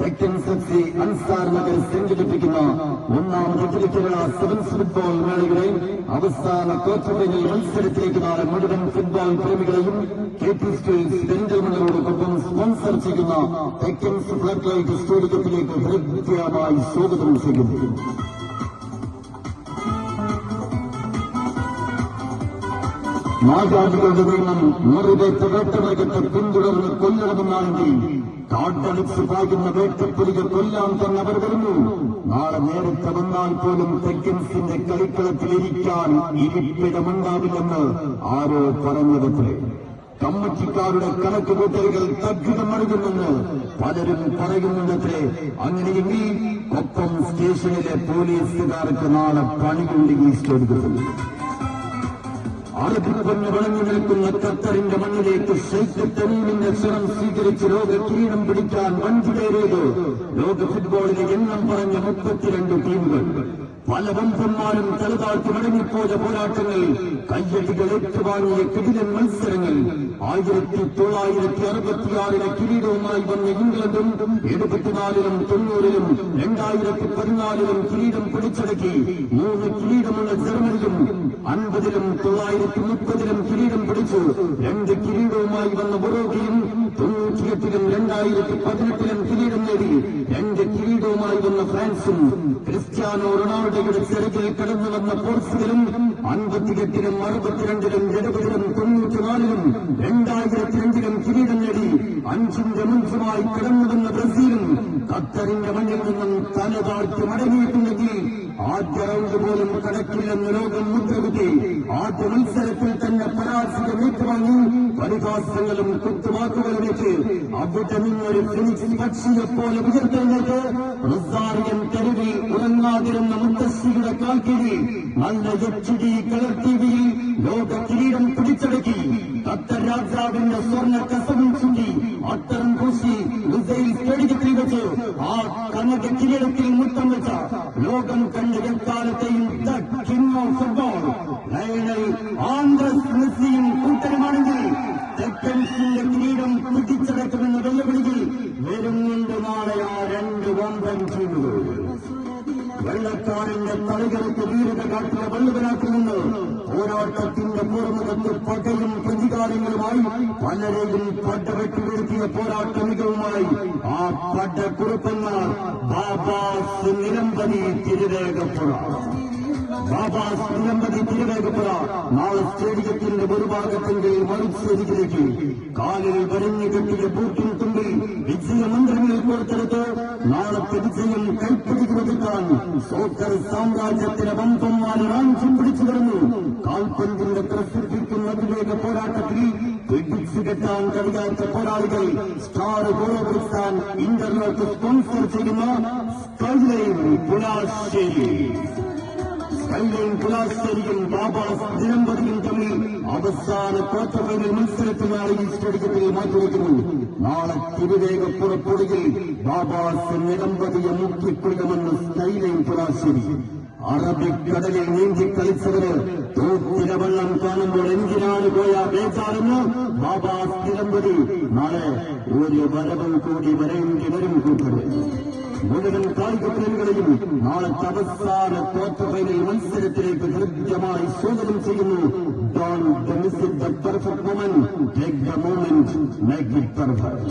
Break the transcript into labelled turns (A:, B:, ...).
A: തെക്കൻ സെഫ്സി അൻസാർ നഗർ സംഘടിപ്പിക്കുന്ന ഒന്നാമത് കേരള സെവൻസ് ഫുട്ബോൾ മേളയുടെ അവസാന ക്വാർട്ടർ മത്സരത്തിലേക്ക് നാളെ മുഴുവൻ ഫുട്ബോൾ പ്രേമികളെയും കെ പി സ്റ്റുഡിയോസ് പെരിന്തൽമണ്ണയോടൊപ്പം സ്പോൺസർ ചെയ്യുന്ന തെക്കൻ ഫ്ലാറ്റ് ലൈറ്റ് സ്റ്റേഡിയത്തിലേക്ക് ഹൃദ്യമായി സ്വാഗതം ചെയ്യുന്നു. നാഗാജികളുടെ നിയമം മുറിവേറ്റ വേട്ടമൃഗത്തെ പിന്തുടർന്ന് കൊല്ലണമെന്നാണെങ്കിൽ കാട്ടടിച്ച് പാകുന്ന വേട്ടപ്പുലികൾ കൊല്ലാൻ തന്നെ അവർ വരുന്നു. നാളെ നേരത്തെ വന്നാൽ പോലും തെക്കൻസിന്റെ കളിക്കളത്തിലിരിക്കാൻ ഇരിപ്പിടമുണ്ടാവില്ലെന്ന് ആരോ പറഞ്ഞതത്രേ കമ്മറ്റിക്കാരുടെ കണക്ക് കൂട്ടലുകൾ തഗ്ഗിതമറിയുമെന്ന് പലരും പറയുന്നുണ്ടത്രേ അങ്ങനെയെങ്കിൽ കൊപ്പം സ്റ്റേഷനിലെ പോലീസുകാർക്ക് നാളെ പണിയുണ്ടെങ്കിൽ സ്റ്റേഡിയത്തിൽ. അറബിക്കൊന്ന് വിളഞ്ഞു നിൽക്കുന്ന ഖത്തറിന്റെ മണ്ണിലേക്ക് ഷെയ്ഖ് തമീമിന്റെ ക്ഷണം സ്വീകരിച്ച് ലോക കിരീടം പിടിക്കാൻ വഞ്ചിതേറിയത് ലോക ഫുട്ബോളിന് എണ്ണം പറഞ്ഞ മുപ്പത്തിരണ്ട് ടീമുകൾ പല വമ്പന്മാരും തലതാഴ്ത്തി മടങ്ങിപ്പോയ പോരാട്ടങ്ങൾ കയ്യടികൾ ഏറ്റുവാങ്ങിയ കിടിലൻ മത്സരങ്ങൾ. ആയിരത്തി തൊള്ളായിരത്തി അറുപത്തിയാറിലെ കിരീടവുമായി വന്ന ഇംഗ്ലണ്ടും എഴുപത്തിനാലിലും തൊണ്ണൂറിലും രണ്ടായിരത്തി പതിനാലിലും കിരീടം പിടിച്ചടക്കി. മൂന്ന് കിരീടമുള്ള ജർമ്മനിയും അൻപതിലും തൊള്ളായിരത്തി മുപ്പതിലും കിരീടം പിടിച്ചു. രണ്ട് കിരീടവുമായി വന്ന ബൊറോഗയും തൊണ്ണൂറ്റിയെട്ടിലും രണ്ടായിരത്തി പതിനെട്ടിലും കിരീടം നേടി. രണ്ട് ഫ്രാൻസും ക്രിസ്ത്യാനോ റൊണാൾഡോയുടെ ചെറുകിൽ കടന്നു വന്ന പോർച്ചുഗലും അൻപത്തിയെട്ടിലും അറുപത്തിരണ്ടിലും എഴുപതിലും തൊണ്ണൂറ്റിനാലിലും രണ്ടായിരത്തി രണ്ടിലും കിരീടം നേടി അഞ്ചിന്റെ മുൻപുമായി കടന്നു വന്ന ബ്രസീലും ഖത്തറിന്റെ മണ്ണിൽ നിന്നും തല മടങ്ങിയിട്ടുണ്ടെങ്കിൽ ആദ്യ റൗണ്ട് പോലും കടക്കില്ലെന്ന് ലോകം മുദ്രകുത്തി ആദ്യ മത്സരത്തിൽ തന്നെ പരാജയം ഏറ്റുവാങ്ങി പരിഹാസങ്ങളും കുത്തുവാക്കുകളും വെച്ച് അവിടെ നിന്നൊരു ഫിനിക്സ് പക്ഷിയെ പോലെ ഉയർത്തുന്നത് റസാറിയൻ തെരുവിൽ ഉറങ്ങാതിരുന്ന മുത്തശ്ശിയുടെ കാൽക്കീഴിൽ നല്ല എച്ച് ഡി കളർ ടിവിയിൽ ലോക കിരീടം പിടിച്ചടക്കി. കത്ത രാജാവിന്റെ സ്വർണ കസവും ചുണ്ടി അത്തരം പൂശി ലുസൈൽ സ്റ്റേഡിയത്തിൽ വെച്ച് ആ കനക കിരീടത്തിൽ മുത്തം വെച്ച ലോകം കണ്ട എക്കാലത്തെയും ഫുട്ബോൾ ആൻഡ്രസ് മെസ്സിയും കൂട്ടരുമാണെങ്കിൽ തെക്കൻസിന്റെ കിരീടം പിടിച്ചടക്കുമെന്ന വെല്ലുവിളിയിൽ വരുന്നുണ്ട് നാളെ ആ രണ്ട് വമ്പൻ ടീമുകൾ വെള്ളക്കാരന്റെ തലകൾക്ക് വീരത കാട്ടിയ വള്ളുവനാട്ടിൽ പോരാട്ടത്തിന്റെ പൂർണതത്തിൽ പകയും പ്രതികാരങ്ങളുമായി പലരെയും പടവെട്ടി വീഴ്ത്തിയ പോരാട്ട മികവുമായി ആ പടക്കുറുപ്പന്മാർ ബാബാസ് നിരമ്പതി തിരുവേഗപ്പുഴ തിരുവേഗപ്പുഴ നാളെ സ്റ്റേഡിയത്തിന്റെ ഒരു ഭാഗത്തിന്റെ മറുചേരിയിലേക്ക് കാലിൽ വരഞ്ഞു കെട്ടിയ ബൂട്ടിൻ തുമ്പിൽ വിജയമന്ത്രങ്ങൾ കൊടുത്തെടുത്ത് നാളത്തെ വിജയം കൈപ്പിടിക്കുന്നതിക്കാൻ സോക്കർ സാമ്രാജ്യത്തിലെ വമ്പന്മാരെ റാഞ്ചി പിടിച്ചു കിടന്നു. കാൽപന്തിന്റെ പ്രസിദ്ധിക്കുന്ന അതിവേഗ പോരാട്ടത്തിൽ പിടിച്ചു കഴിയാത്ത പോരാളികൾ സ്റ്റാർ ഗോള കൊടുക്കാൻ ഇന്റർലോക്ക് സ്പോൺസർ ചെയ്യുന്ന സ്കൈലൈൻ പുലാശ്ശേരി. കൈലയും പുലാശ്ശേരിയും ബാബാസ് നിലമ്പതിയും തമ്മിൽ അവസാന ക്വാർട്ടർ ഫൈനൽ മത്സരത്തിനാണ് ഈ സ്റ്റേഡിയത്തിൽ മാറ്റിവെക്കുന്നു നാളെ തിരുവേഗ പുറപ്പെടുകയിൽ ബാബാസ് നിലമ്പതിയെ മുക്കിക്കൊള്ളുമെന്ന് സ്കൈലയും പുലാശ്ശേരി അറബിക്കടലിൽ നീന്തി കളിച്ചവര് തോട്ടിലെ വെള്ളം കാണുമ്പോൾ എന്തിനാണ് പോയ ബേജാറെന്ന് ബാബാസ് നിലമ്പതി നാളെ ഒരു വരവും കൂടി വരേണ്ടി വരും കൂട്ടര് മുഴുവൻ കായിക പ്രേമികളെയും നാളത്തെ അവസാന ക്വാർട്ടർ ഫൈനൽ മത്സരത്തിലേക്ക് ഹൃദ്യമായി സ്വാഗതം ചെയ്യുന്നു. Don't the miss the perfect moment take the moment make it perfect